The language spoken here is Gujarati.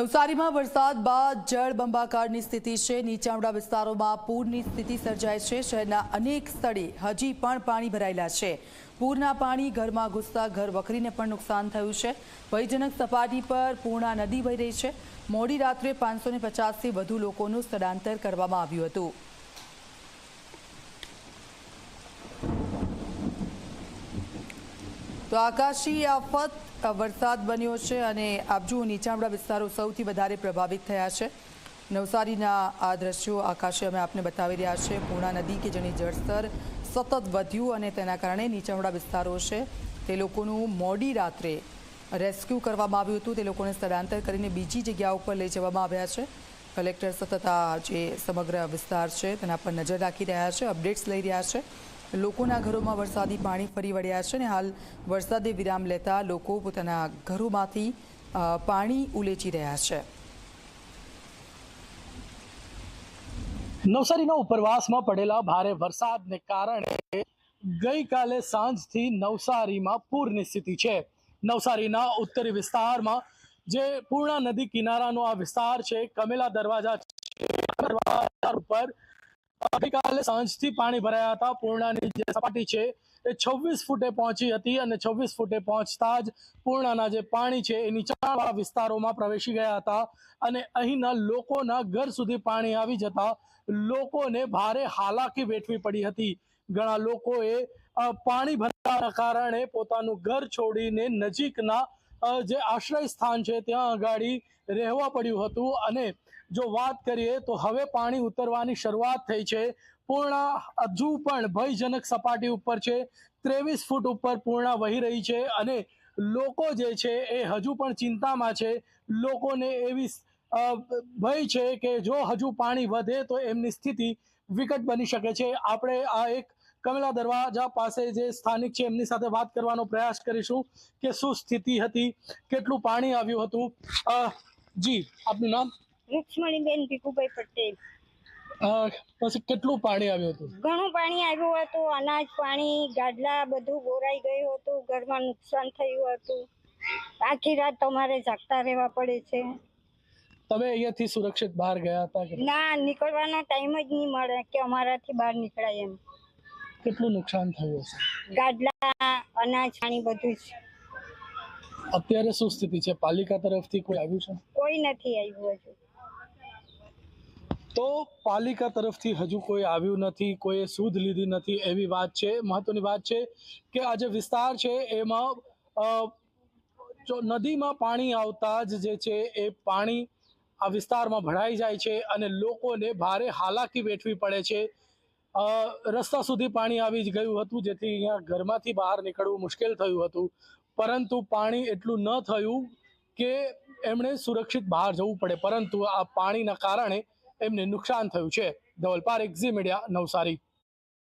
નવસારીમાં વરસાદ બાદ જળબંબાકારની સ્થિતિ છે. નીચાણવાળા વિસ્તારોમાં પૂરની સ્થિતિ સર્જાય છે. શહેરના અનેક સ્થળે હજી પણ પાણી ભરાયેલા છે. પૂરના પાણી ઘરમાં ઘૂસતા ઘર વખરીને પણ નુકસાન થયું છે. ભયજનક સપાટી પર પૂર્ણા નદી વહી રહી છે. મોડી રાત્રે પાંચસો પચાસથી વધુ લોકોનું સ્થળાંતર કરવામાં આવ્યું હતું. તો આકાશી આફત વરસાદ બન્યો છે અને આપજુ નીચાણવાળા વિસ્તારો સૌથી વધારે પ્રભાવિત થયા છે. નવસારીના આ દ્રશ્યો આકાશે અમે આપને બતાવી રહ્યા છે. પૂર્ણા નદી કે જેની જળસ્તર સતત વધ્યું અને તેના કારણે નીચાણવાળા વિસ્તારો છે, તે લોકોનું મોડી રાત્રે રેસ્ક્યુ કરવામાં આવ્યું હતું. તે લોકોને સ્થળાંતર કરીને બીજી જગ્યા ઉપર લઈ જવામાં આવ્યા છે. કલેક્ટર સતત આ જે સમગ્ર વિસ્તાર છે તેના પર નજર રાખી રહ્યા છે, અપડેટ્સ લઈ રહ્યા છે. લોકોના ઘરોમાં વરસાદી પાણી ફરી વળ્યા છે અને હાલ વરસાદે વિરામ લેતા લોકો પોતાના ઘરોમાંથી પાણી ઉલેચી રહ્યા છે. નવસારીના ઉપરવાસમાં પડેલા ભારે વરસાદને કારણે ગઈકાલે સાંજથી નવસારીમાં પૂરની સ્થિતિ છે. નવસારીના ઉત્તરી વિસ્તારમાં જે પૂર્ણા નદી કિનારાનો આ વિસ્તાર છે, કમેલા દરવાજા ઉપર ગઈકાલે સાંજથી પાણી ભરાયા હતા. પૂર્ણાની જે સપાટી છે એ છવ્વીસ ફૂટે પહોંચી હતી અને છવ્વીસ ફૂટે પહોંચતા જ પૂર્ણાના જે પાણી છે એ નીચાણવાળા વિસ્તારોમાં પ્રવેશી ગયા હતા અને અહીંના લોકોના ઘર સુધી પાણી આવી જતા લોકોને ભારે હાલાકી વેઠવી પડી હતી. ઘણા લોકોએ પાણી ભરાવાના કારણે પોતાનું ઘર છોડીને નજીકના જે આશ્રય સ્થાન છે ત્યાં અગાડી રહેવા પડ્યું હતું અને જો વાત કરીએ તો હવે પાણી ઉતરવાની શરૂઆત થઈ છે. પૂર્ણા હજુ પણ ભયજનક સપાટી ઉપર છે. ત્રેવીસ ફૂટ ઉપર પૂર્ણા વહી રહી છે અને લોકો જે છે એ હજુ પણ ચિંતામાં છે. લોકોને એવી ભય છે કે જો હજુ પાણી વધે તો એમની સ્થિતિ વિકટ બની શકે છે. આપણે આ એક કમલા દરવાજા પાસે જે સ્થાનિક છે એમની સાથે વાત કરવાનો પ્રયાસ કરીશું કે શું સ્થિતિ હતી, કેટલું પાણી આવ્યું હતું. જી, આપનું નામ? રૂક્ષ્મણીબેન ભીખુભાઈ પટેલ. પછી કેટલું પાણી આવ્યું હતું? ઘણું પાણી આવ્યું હતું અનાજ પાણી ગાડલા બધું બોરાઈ ગયું હતું ઘરમાં નુકસાન થયું હતું. આખી રાત તમારે જાગતા રહેવા પડે છે. તમે અહીંયાથી સુરક્ષિત બહાર ગયા હતા ના નીકળવાનો ટાઈમ જ નહીં મળે કે અમારાથી બહાર નીકળાય એમ. કેટલું નુકસાન થયું હશે? ગાડલા અનાજ પાણી બધું જ. અત્યારે શું સ્થિતિ છે? પાલિકા તરફથી કોઈ આવ્યું છે? કોઈ નથી આવ્યું હજુ. તો પાલિકા તરફથી હજુ કોઈ આવ્યું નથી કોઈએ સુધ લીધી નથી એવી વાત છે. મહત્વની વાત છે કે આ જે વિસ્તાર છે એમાં નદીમાં પાણી આવતા જ જે છે એ પાણી આ વિસ્તારમાં ભરાઈ જાય છે અને લોકોને ભારે હાલાકી વેઠવી પડે છે. રસ્તા સુધી પાણી આવી જ ગયું હતું, જેથી અહીંયા ઘરમાંથી બહાર નીકળવું મુશ્કેલ થયું હતું. પરંતુ પાણી એટલું ન થયું કે એમણે સુરક્ષિત બહાર જવું પડે. પરંતુ આ પાણીના કારણે એમને નુકસાન થયું છે. Dhaval Parekh Zee media Navsari.